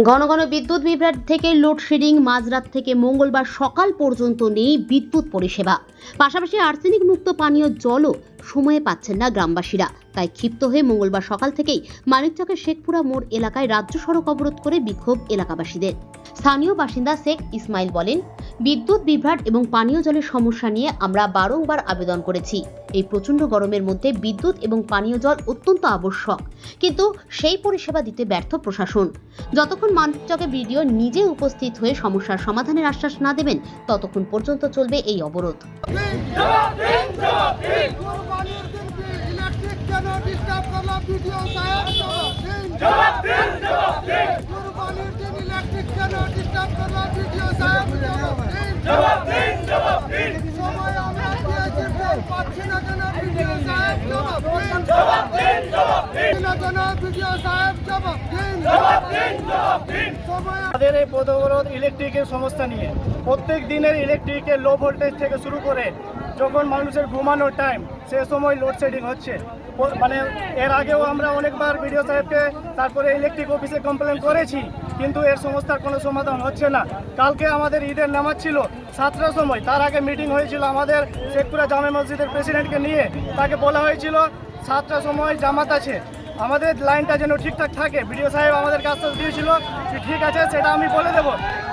ঘন ঘন বিদ্যুৎ বিভ্রাট থেকে লোডশেডিং মাঝরাত থেকে মঙ্গলবার সকাল পর্যন্ত নেই বিদ্যুৎ পরিষেবা। পাশাপাশি আর্সেনিক মুক্ত পানীয় জলও সময়ে পাচ্ছেন না গ্রামবাসীরা। তাই ক্ষিপ্ত হয়ে মঙ্গলবার সকাল থেকেই মানিকচকের শেখপুরা মোড় এলাকায় রাজ্য সড়ক অবরোধ করে বিক্ষোভ এলাকাবাসীদের। স্থানীয় বাসিন্দা শেখ ইসমাইল বলেন বিদ্যুৎ বিভ্রাট এবং পানীয় জলের সমস্যা নিয়ে আমরা বারংবার আবেদন করেছি এই প্রচণ্ড গরমের মধ্যে বিদ্যুৎ এবং পানীয় জল অত্যন্ত আবশ্যক কিন্তু সেই পরিষেবা দিতে ব্যর্থ প্রশাসন যতক্ষণ মানিকচকে বিডিও নিজে উপস্থিত হয়ে সমস্যার সমাধানের আশ্বাস না দেবেন ততক্ষণ পর্যন্ত চলবে এই অবরোধ ইলেকট্রিক কেন ডিস্টার্ব করল ভিডিও সাহেব আমাদের এই পথ অবরোধ ইলেকট্রিকের সমস্যা নিয়ে। প্রত্যেক দিনের ইলেকট্রিকের লো ভোল্টেজ থেকে শুরু করে যখন মানুষের ঘুমানোর টাইম সে সময় লোডশেডিং হচ্ছে। মানে এর আগেও আমরা অনেকবার বিডিও সাহেবকে তারপরে ইলেকট্রিক অফিসে কমপ্লেন করেছি। কিন্তু এর সমস্যার কোনো সমাধান হচ্ছে না। কালকে আমাদের ঈদের নামাজ ছিল, সাতটার সময়। তার আগে মিটিং হয়েছিল আমাদের শেখপুরা জামে মসজিদের প্রেসিডেন্টকে নিয়ে। তাকে বলা হয়েছিল, সাতটার সময় জামাত আছে। আমাদের লাইনটা যেন ঠিকঠাক থাকে। বিডিও সাহেব আমাদেরকে আশ্বাস দিয়েছিল যে ঠিক আছে, সেটা আমি বলে দেব।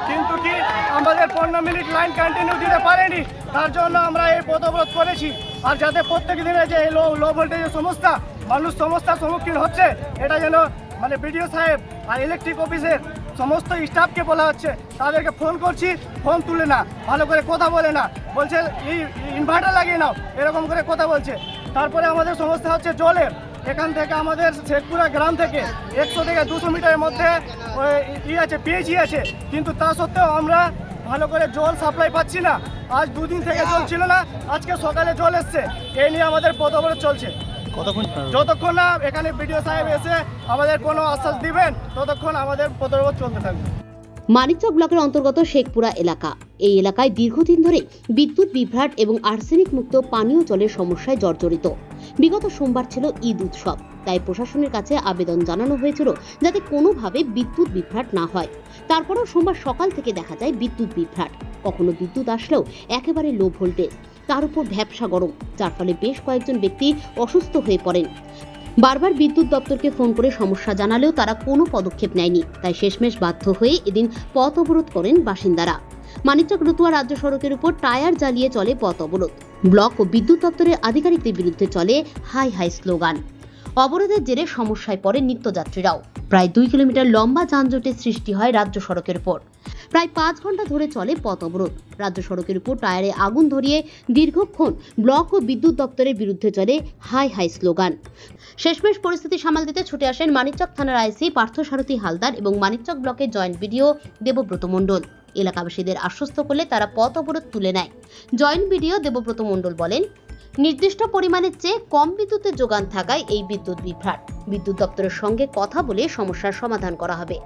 কিন্তু কি, আমাদের পনেরো মিনিট লাইন কন্টিনিউ দিতে পারেনি। তার জন্য আমরা এই পথ করেছি। আর যাতে প্রত্যেক দিনে যে এই লো লো ভোল্টেজের সমস্যা, মানুষ সমস্যার সম্মুখীন হচ্ছে, এটা যেন মানে বিডিও সাহেব আর ইলেকট্রিক অফিসের সমস্ত স্টাফকে বলা হচ্ছে, তাদেরকে ফোন করছি ফোন তুলে না, ভালো করে কথা বলে না। বলছে, এই ইনভার্টার লাগিয়ে নাও। এরকম করে কথা বলছে। তারপরে আমাদের সমস্যা হচ্ছে জলের এখান থেকে আমাদের শেখপুরা গ্রাম থেকে একশো থেকে দুশো মিটারের মধ্যে ই আছে পিএইচই আছে। কিন্তু তা সত্ত্বেও আমরা ভালো করে জল সাপ্লাই পাচ্ছি না। আজ দুদিন থেকে জল ছিল না, আজকে সকালে জল এসছে। এই নিয়ে আমাদের পথ অবরোধ চলছে। যতক্ষণ না এখানে বিডিও সাহেব এসে আমাদের কোনো আশ্বাস দিবেন ততক্ষণ আমাদের পথ অবরোধ চলতে থাকবে। মানিকচক ব্লকের অন্তর্গত শেখপুরা এলাকা। এই এলাকায় দীর্ঘদিন ধরে বিদ্যুৎ বিভ্রাট এবং আর্সেনিক মুক্ত পানীয় জলের সমস্যায় জর্জরিত। বিগত সোমবার ছিল ঈদ উৎসব তাই প্রশাসনের কাছে আবেদন জানানো হয়েছিল যাতে কোনোভাবে বিদ্যুৎ বিভ্রাট না হয়। তারপরেও সোমবার সকাল থেকে দেখা যায় বিদ্যুৎ বিভ্রাট। কখনো বিদ্যুৎ আসলেও একেবারে লো ভোল্টেজ। তার উপর ভ্যাবসা গরম, যার ফলে বেশ কয়েকজন ব্যক্তি অসুস্থ হয়ে পড়েন। বারবার বিদ্যুৎ দপ্তরকে ফোন করে সমস্যা জানালেও তারা কোনো পদক্ষেপ নেয়নি, তাই শেষমেশ বাধ্য হয়ে এদিন পথ অবরোধ করেন বাসিন্দারা। মানিকচক রতুয়া রাজ্য সড়কের উপর টায়ার জ্বালিয়ে চলে পথ অবরোধ। ব্লক ও বিদ্যুৎ দপ্তরের আধিকারিকদের বিরুদ্ধে চলে হাই হাই স্লোগান। অবরোধের জেরে সমস্যায় পড়ে নিত্যযাত্রীরাও। প্রায় দুই কিলোমিটার লম্বা যানজটের সৃষ্টি হয় রাজ্য সড়কের উপর। প্রায় পাঁচ ঘণ্টা ধরে চলে পথ অবরোধ। রাজ্য সড়কের উপর টায়ারে আগুন ধরিয়ে দীর্ঘক্ষণ ব্লক ও বিদ্যুৎ দপ্তরের বিরুদ্ধে চলে হাই হাই স্লোগান। শেষমেশ পরিস্থিতি সামাল দিতে ছুটে আসেন মানিকচক থানার আইসি পার্থসারথী হালদার এবং মানিকচক ব্লকের জয়েন্ট বিডিও দেবব্রত মণ্ডল। এলাকাবাসীদের আশ্বস্ত করলে তারা পথ অবরোধ তুলে নেয়। জয়েন্ট বিডিও দেবব্রত মণ্ডল বলেন নির্দিষ্ট পরিমাণের চেয়ে কম বিদ্যুতের যোগান থাকায় এই বিদ্যুৎ বিভ্রাট। বিদ্যুৎ দপ্তরের সঙ্গে কথা বলে সমস্যার সমাধান করা হবে।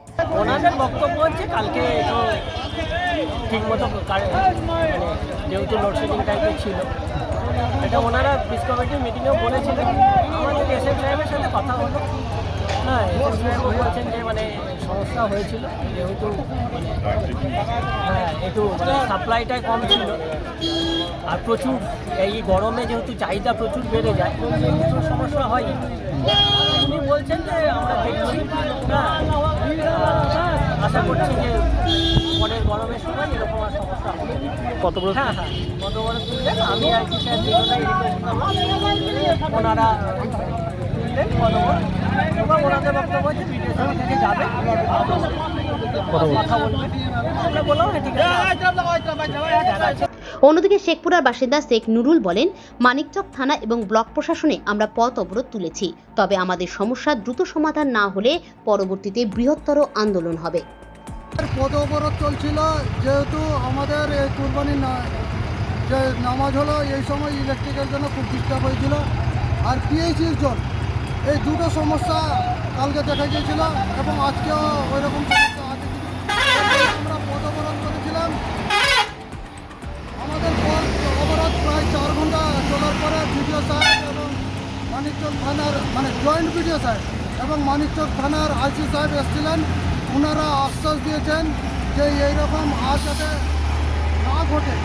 মিটিংয়েও বলেছিলেন। আমাদের সাহেবের সাথে কথা হলো। বলছেন যে মানে সমস্যা হয়েছিল যেহেতু মানে হ্যাঁ একটু মানে সাপ্লাইটা কম ছিল। আর প্রচুর এই গরমে যেহেতু চাহিদা প্রচুর বেড়ে যায় সেহেতু সমস্যা হয় উনি বলছেন যে আমরা দেখছি হ্যাঁ আশা করছি যে পরের গরমের সময় এরকম আর সমস্যা হবে কত বড় হ্যাঁ হ্যাঁ কত বড় তুললেন? আমি আর কি স্যার ওনারা তুললেন কত এবং ওনাদের বক্তব্য হচ্ছে ভিডিও সাহেবের যাবে। আমরা বললাম ঠিক আছে। অন্যদিকে শেখপুরার বাসিন্দা শেখ নুরুল বলেন মানিকচক থানা এবং ব্লক প্রশাসনে আমরা পথ অবরোধ তুলেছি। তবে আমাদের সমস্যা দ্রুত সমাধান না হলে পরবর্তীতে বৃহত্তর আন্দোলন হবে। পথ অবরোধ চলছিল যেহেতু আমাদের এই কুরবানির না- যে নামাজ হলো এই সময় ইলেকট্রিকের জন্য খুব ডিস্টার্ব হয়েছিল। আর পিএইচির জল এই দুটো সমস্যা কালকে দেখা গিয়েছিল এবং আজকেও ওই রকম সমস্যা আছে। আমরা পদ অবরোধ করেছিলাম। আমাদের পথ অবরোধ প্রায় চার ঘণ্টা চলার পরে বিডিও সাহেব এবং মানিকচক থানার মানে জয়েন্ট বিডিও সাহেব এবং মানিকচক থানার আইসি সাহেব এসেছিলেন। ওনারা আশ্বাস দিয়েছেন যে এইরকম আর যাতে না ঘটে,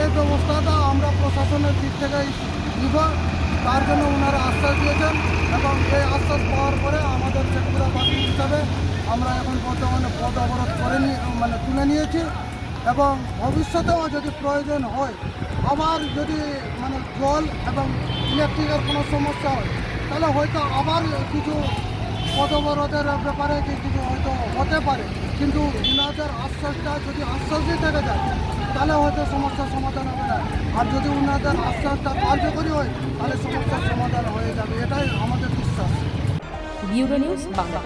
এই ব্যবস্থাটা আমরা প্রশাসনের দিক থেকেই নিব। তার জন্য ওনারা আশ্বাস দিয়েছেন এবং এই আশ্বাস পাওয়ার পরে আমাদের শেখপুরাবাসী হিসাবে আমরা এখন বর্তমানে পদ অবরোধ করে মানে তুলে নিয়েছি এবং ভবিষ্যতেও যদি প্রয়োজন হয়, আবার যদি মানে জল এবং ইলেকট্রিকের কোনো সমস্যা হয়, তাহলে হয়তো আবার কিছু পদবরোধের ব্যাপারে কিছু হয়তো হতে পারে। কিন্তু উনাদের আশ্বাসটা যদি আশ্বাসই থেকে যায় তাহলে হয়তো সমস্যার সমাধান হবে না। আর যদি উনাদের আশ্বাসটা কার্যকরী হয়, তাহলে সমস্যার সমাধান হয়ে যাবে। এটাই আমাদের বিশ্বাস। বাংলা